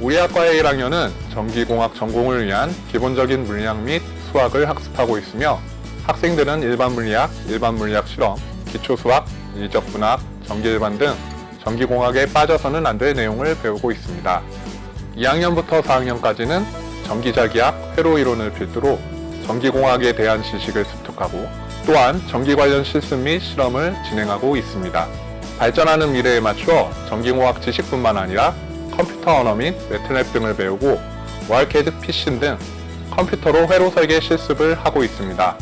우리 학과의 1학년은 전기공학 전공을 위한 기본적인 물리학 및 수학을 학습하고 있으며 학생들은 일반 물리학, 일반 물리학 실험, 기초 수학, 일적 분학, 전기 일반 등 전기공학에 빠져서는 안 될 내용을 배우고 있습니다. 2학년부터 4학년까지는 전기자기학, 회로 이론을 필두로 전기공학에 대한 지식을 습득하고 또한 전기 관련 실습 및 실험을 진행하고 있습니다. 발전하는 미래에 맞추어 전기공학 지식뿐만 아니라 컴퓨터 언어 및 매트랩 등을 배우고 월캐드 피신 등 컴퓨터로 회로 설계 실습을 하고 있습니다.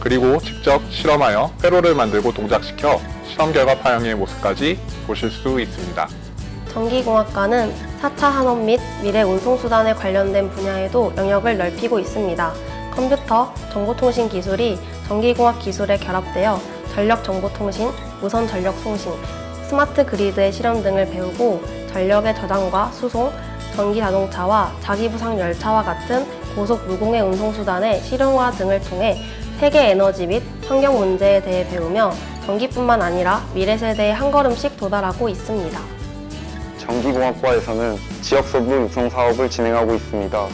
그리고 직접 실험하여 회로를 만들고 동작시켜 실험 결과 파형의 모습까지 보실 수 있습니다. 전기공학과는 4차 산업 및 미래 운송수단에 관련된 분야에도 영역을 넓히고 있습니다. 컴퓨터, 정보통신 기술이 전기공학 기술에 결합되어 전력정보통신, 무선 전력송신, 스마트 그리드의 실험 등을 배우고 전력의 저장과 수송, 전기 자동차와 자기부상 열차와 같은 고속 무공해 운송수단의 실용화 등을 통해 세계 에너지 및 환경 문제에 대해 배우며 전기뿐만 아니라 미래 세대에 한 걸음씩 도달하고 있습니다. 전기공학과에서는 지역서부 육성 사업을 진행하고 있습니다.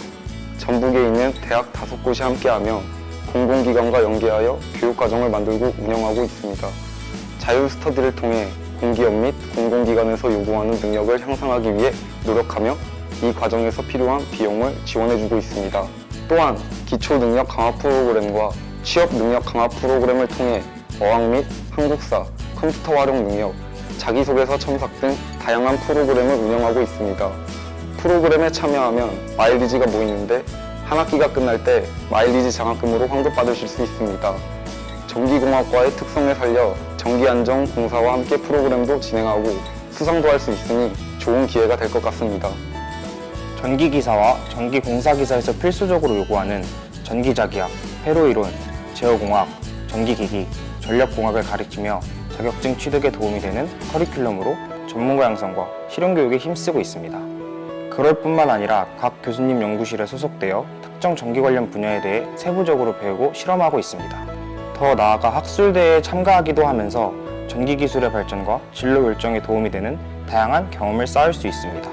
전북에 있는 대학 다섯 곳이 함께하며 공공기관과 연계하여 교육과정을 만들고 운영하고 있습니다. 자율 스터디를 통해 공기업 및 공공기관에서 요구하는 능력을 향상하기 위해 노력하며 이 과정에서 필요한 비용을 지원해주고 있습니다. 또한 기초 능력 강화 프로그램과 취업 능력 강화 프로그램을 통해 어학 및 한국사, 컴퓨터 활용 능력, 자기소개서 첨삭 등 다양한 프로그램을 운영하고 있습니다. 프로그램에 참여하면 마일리지가 모이는데 한 학기가 끝날 때 마일리지 장학금으로 환급받으실 수 있습니다. 전기공학과의 특성을 살려 전기안전공사와 함께 프로그램도 진행하고 수상도 할 수 있으니 좋은 기회가 될 것 같습니다. 전기기사와 전기공사기사에서 필수적으로 요구하는 전기자기학, 회로이론, 제어공학, 전기기기, 전력공학을 가르치며 자격증 취득에 도움이 되는 커리큘럼으로 전문가 양성과 실용교육에 힘쓰고 있습니다. 그럴 뿐만 아니라 각 교수님 연구실에 소속되어 특정 전기 관련 분야에 대해 세부적으로 배우고 실험하고 있습니다. 더 나아가 학술대회에 참가하기도 하면서 전기 기술의 발전과 진로 결정에 도움이 되는 다양한 경험을 쌓을 수 있습니다.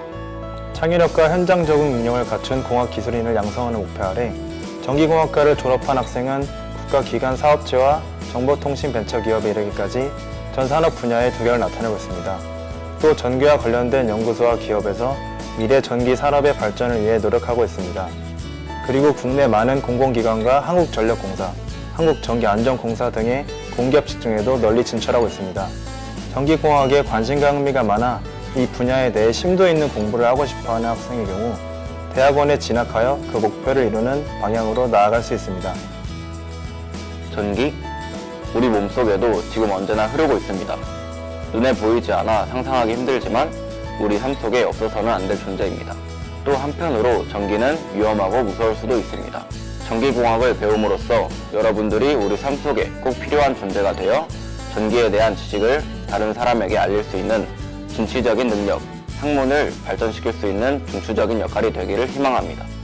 창의력과 현장 적응 능력을 갖춘 공학 기술인을 양성하는 목표 아래 전기공학과를 졸업한 학생은 국가기관 사업체와 정보통신벤처기업에 이르기까지 전 산업 분야의 두결을 나타내고 있습니다. 또 전기와 관련된 연구소와 기업에서 미래 전기 산업의 발전을 위해 노력하고 있습니다. 그리고 국내 많은 공공기관과 한국전력공사, 한국전기안전공사 등의 공기업 직종에도 널리 진출하고 있습니다. 전기공학에 관심과 흥미가 많아 이 분야에 대해 심도 있는 공부를 하고 싶어하는 학생의 경우 대학원에 진학하여 그 목표를 이루는 방향으로 나아갈 수 있습니다. 전기? 우리 몸속에도 지금 언제나 흐르고 있습니다. 눈에 보이지 않아 상상하기 힘들지만 우리 삶 속에 없어서는 안 될 존재입니다. 또 한편으로 전기는 위험하고 무서울 수도 있습니다. 전기공학을 배움으로써 여러분들이 우리 삶 속에 꼭 필요한 존재가 되어 전기에 대한 지식을 다른 사람에게 알릴 수 있는 진취적인 능력, 학문을 발전시킬 수 있는 중추적인 역할이 되기를 희망합니다.